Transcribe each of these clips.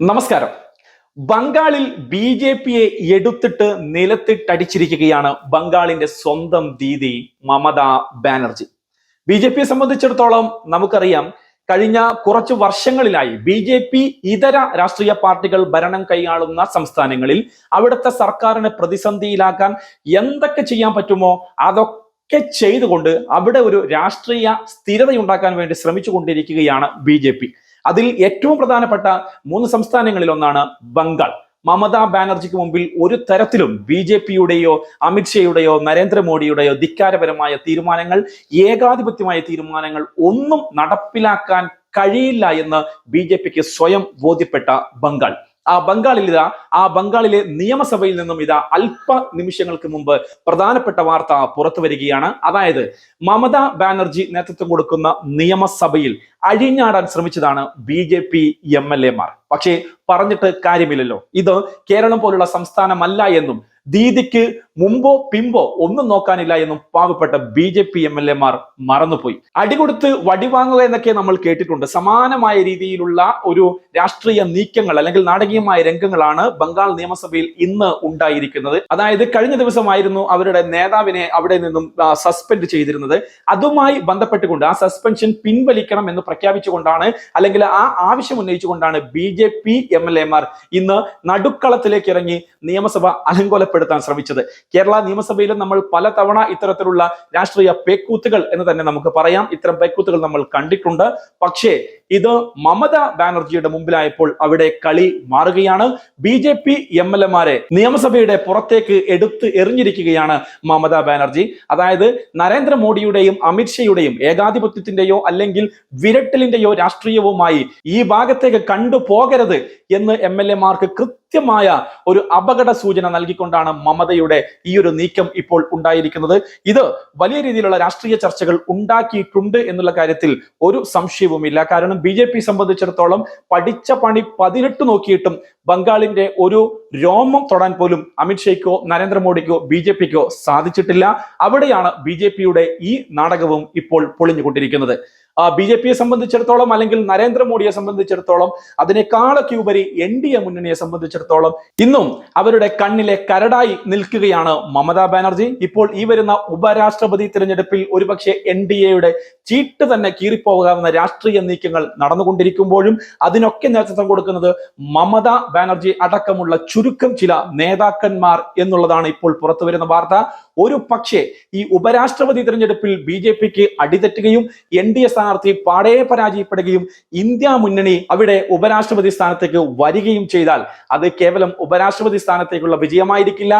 നമസ്കാരം. ബംഗാളിൽ B J പിയെ എടുത്തിട്ട് നിലത്തിട്ടടിച്ചിരിക്കുകയാണ് ബംഗാളിന്റെ സ്വന്തം ദീദി മമതാ ബാനർജി. ബി ജെ പിയെ സംബന്ധിച്ചിടത്തോളം നമുക്കറിയാം കഴിഞ്ഞ കുറച്ച് വർഷങ്ങളിലായി ബി ജെ പി ഇതര രാഷ്ട്രീയ പാർട്ടികൾ ഭരണം കൈയാളുന്ന സംസ്ഥാനങ്ങളിൽ അവിടുത്തെ സർക്കാരിനെ പ്രതിസന്ധിയിലാക്കാൻ എന്തൊക്കെ ചെയ്യാൻ പറ്റുമോ അതൊക്കെ ഒക്കെ ചെയ്തുകൊണ്ട് അവിടെ ഒരു രാഷ്ട്രീയ സ്ഥിരതയുണ്ടാക്കാൻ വേണ്ടി ശ്രമിച്ചുകൊണ്ടിരിക്കുകയാണ് ബി ജെ പി. അതിൽ ഏറ്റവും പ്രധാനപ്പെട്ട മൂന്ന് സംസ്ഥാനങ്ങളിൽ ഒന്നാണ് ബംഗാൾ. മമതാ ബാനർജിക്ക് മുമ്പിൽ ഒരു തരത്തിലും ബി ജെ പിയുടെയോ അമിത്ഷായുടെയോ നരേന്ദ്രമോദിയുടെയോ ധിക്കാരപരമായ തീരുമാനങ്ങൾ ഏകാധിപത്യമായ തീരുമാനങ്ങൾ ഒന്നും നടപ്പിലാക്കാൻ കഴിയില്ല എന്ന് ബി സ്വയം ബോധ്യപ്പെട്ട ബംഗാൾ. ആ ബംഗാളിൽ ഇതാ ആ ബംഗാളിലെ നിയമസഭയിൽ നിന്നും ഇതാ അല്പ നിമിഷങ്ങൾക്ക് മുമ്പ് പ്രധാനപ്പെട്ട വാർത്ത പുറത്തു വരികയാണ്. അതായത് മമതാ ബാനർജി നേതൃത്വം കൊടുക്കുന്ന നിയമസഭയിൽ അഴിഞ്ഞാടാൻ ശ്രമിച്ചതാണ് B J P M L എമാർ പക്ഷേ പറഞ്ഞിട്ട് കാര്യമില്ലല്ലോ. ഇത് കേരളം പോലുള്ള സംസ്ഥാനമല്ല എന്നും ദീദിക്ക് മുമ്പോ പിമ്പോ ഒന്നും നോക്കാനില്ല എന്നും പാവപ്പെട്ട B J P M L എമാർ മറന്നുപോയി. അടികൊടുത്ത് വടിവാങ്ങുക എന്നൊക്കെ നമ്മൾ കേട്ടിട്ടുണ്ട്. സമാനമായ രീതിയിലുള്ള ഒരു രാഷ്ട്രീയ നീക്കങ്ങൾ അല്ലെങ്കിൽ നാടകീയമായ രംഗങ്ങളാണ് ബംഗാൾ നിയമസഭയിൽ ഇന്ന് ഉണ്ടായിരിക്കുന്നത്. അതായത് കഴിഞ്ഞ ദിവസമായിരുന്നു അവരുടെ നേതാവിനെ അവിടെ നിന്നും സസ്പെൻഡ് ചെയ്തിരുന്നത്. അതുമായി ബന്ധപ്പെട്ടുകൊണ്ട് ആ സസ്പെൻഷൻ പിൻവലിക്കണം എന്ന് പ്രഖ്യാപിച്ചുകൊണ്ടാണ് അല്ലെങ്കിൽ ആ ആവശ്യം ഉന്നയിച്ചുകൊണ്ടാണ് B J P M L എമാർ ഇന്ന് നടുക്കളത്തിലേക്ക് ഇറങ്ങി നിയമസഭ അലങ്കോലപ്പെടുത്താൻ ശ്രമിച്ചത്. കേരള നിയമസഭയിലും നമ്മൾ പലതവണ ഇത്തരത്തിലുള്ള രാഷ്ട്രീയ പേക്കൂത്തുകൾ എന്ന് തന്നെ നമുക്ക് പറയാം. ഇത്തരം പേക്കൂത്തുകൾ നമ്മൾ കണ്ടിട്ടുണ്ട്. പക്ഷേ ഇത് മമത ബാനർജിയുടെ മുമ്പിലായപ്പോൾ അവിടെ കളി മാറുകയാണ്. B J P M L എമാരെ നിയമസഭയുടെ പുറത്തേക്ക് എടുത്ത് എറിഞ്ഞിരിക്കുകയാണ് മമത ബാനർജി. അതായത് നരേന്ദ്രമോദിയുടെയും അമിത്ഷയുടെയും ഏകാധിപത്യത്തിന്റെയോ അല്ലെങ്കിൽ വിരട്ടലിന്റെയോ രാഷ്ട്രീയവുമായി ഈ ഭാഗത്തേക്ക് കണ്ടുപോകരുത് എന്ന് എം എൽ എമാർക്ക് കൃത്യമായ ഒരു അപകട സൂചന നൽകിക്കൊണ്ടാണ് മമതയുടെ ഈ ഒരു നീക്കം ഇപ്പോൾ ഉണ്ടായിരിക്കുന്നത്. ഇത് വലിയ രീതിയിലുള്ള രാഷ്ട്രീയ ചർച്ചകൾ ഉണ്ടാക്കിയിട്ടുണ്ട് എന്നുള്ള കാര്യത്തിൽ ഒരു സംശയവുമില്ല. കാരണം ബി ജെ പി സംബന്ധിച്ചിടത്തോളം പഠിച്ച പണി പതിനെട്ട് നോക്കിയിട്ടും ബംഗാളിന്റെ ഒരു രോമം തൊടാൻ പോലും അമിത്ഷയ്ക്കോ നരേന്ദ്രമോദിക്കോ ബി ജെ പിക്കോ സാധിച്ചിട്ടില്ല. അവിടെയാണ് ബി ജെ പിയുടെ ഈ നാടകവും ഇപ്പോൾ പൊളിഞ്ഞുകൊണ്ടിരിക്കുന്നത്. ബി ജെ പിയെ സംബന്ധിച്ചിടത്തോളം അല്ലെങ്കിൽ നരേന്ദ്രമോദിയെ സംബന്ധിച്ചിടത്തോളം അതിനേക്കാളൊക്കെ ഉപരി എൻ ഡി എ മുന്നണിയെ സംബന്ധിച്ചിടത്തോളം ഇന്നും അവരുടെ കണ്ണിലെ കരടായി നിൽക്കുകയാണ് മമതാ ബാനർജി. ഇപ്പോൾ ഈ വരുന്ന ഉപരാഷ്ട്രപതി തിരഞ്ഞെടുപ്പിൽ ഒരുപക്ഷെ എൻ ഡി എയുടെ ചീട്ട് തന്നെ കീറിപ്പോകാവുന്ന രാഷ്ട്രീയ നീക്കങ്ങൾ നടന്നുകൊണ്ടിരിക്കുമ്പോഴും അതിനൊക്കെ നേതൃത്വം കൊടുക്കുന്നത് മമതാ ബാനർജി അടക്കമുള്ള ചുരുക്കം ചില നേതാക്കന്മാർ എന്നുള്ളതാണ് ഇപ്പോൾ പുറത്തു വരുന്ന വാർത്ത. ഒരു പക്ഷേ ഈ ഉപരാഷ്ട്രപതി തിരഞ്ഞെടുപ്പിൽ ബി ജെ പിക്ക് അടിതെറ്റുകയും എൻ ഡി എ സ്ഥാനാർത്ഥി പാടേ പരാജയപ്പെടുകയും ഇന്ത്യ മുന്നണി അവിടെ ഉപരാഷ്ട്രപതി സ്ഥാനത്തേക്ക് വരികയും ചെയ്താൽ അത് കേവലം ഉപരാഷ്ട്രപതി സ്ഥാനത്തേക്കുള്ള വിജയമായിരിക്കില്ല.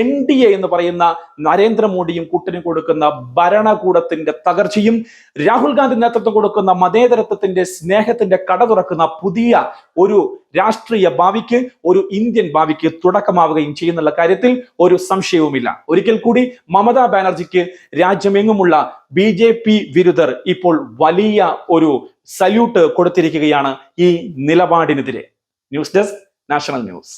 എൻ ഡി എ എന്ന് പറയുന്ന നരേന്ദ്രമോദിയും കൂട്ടിന് കൊടുക്കുന്ന ഭരണകൂടത്തിന്റെ തകർച്ചയും രാഹുൽ ഗാന്ധി നേതൃത്വം കൊടുക്കുന്ന മതേതരത്വത്തിന്റെ സ്നേഹത്തിന്റെ കട തുറക്കുന്ന പുതിയ ഒരു രാഷ്ട്രീയ ഭാവിക്ക് ഒരു ഇന്ത്യൻ ഭാവിക്ക് തുടക്കമാവുകയും ചെയ്യുന്നുള്ള കാര്യത്തിൽ ഒരു സംശയവുമില്ല. ഒരിക്കൽ കൂടി മമതാ ബാനർജിക്ക് രാജ്യമെങ്ങുമുള്ള ബി ജെ പി വിരുദ്ധർ ഇപ്പോൾ വലിയ ഒരു സല്യൂട്ട് കൊടുത്തിരിക്കുകയാണ് ഈ നിലപാടിനെതിരെ. News desk national news.